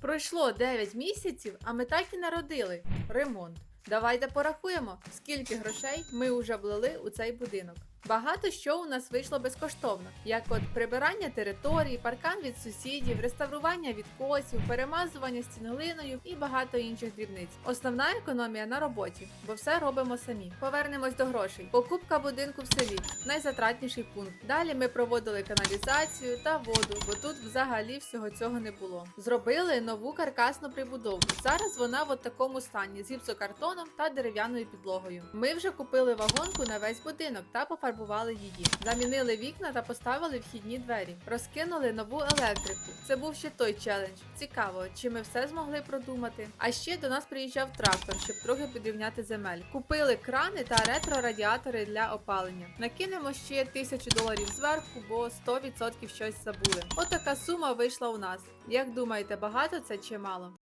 Пройшло 9 місяців, а ми так і народили ремонт. Давайте порахуємо, скільки грошей ми вже влили у цей будинок. Багато що у нас вийшло безкоштовно, як от прибирання території, паркан від сусідів, реставрування відкосів, перемазування стін глиною і багато інших дрібниць. Основна економія на роботі, бо все робимо самі. Повернемось до грошей. Покупка будинку в селі найзатратніший пункт. Далі ми проводили каналізацію та воду, бо тут взагалі всього цього не було. Зробили нову каркасну прибудову. Зараз вона в такому стані з гіпсокартоном та дерев'яною підлогою. Ми вже купили вагонку на весь будинок та пофарбували її. Замінили вікна та поставили вхідні двері. Розкинули нову електрику. Це був ще той челендж. Цікаво, чи ми все змогли продумати. А ще до нас приїжджав трактор, щоб трохи підрівняти земель. Купили крани та ретро-радіатори для опалення. Накинемо ще тисячу доларів зверху, бо 100% щось забули. Отака сума вийшла у нас. Як думаєте, багато це чи мало?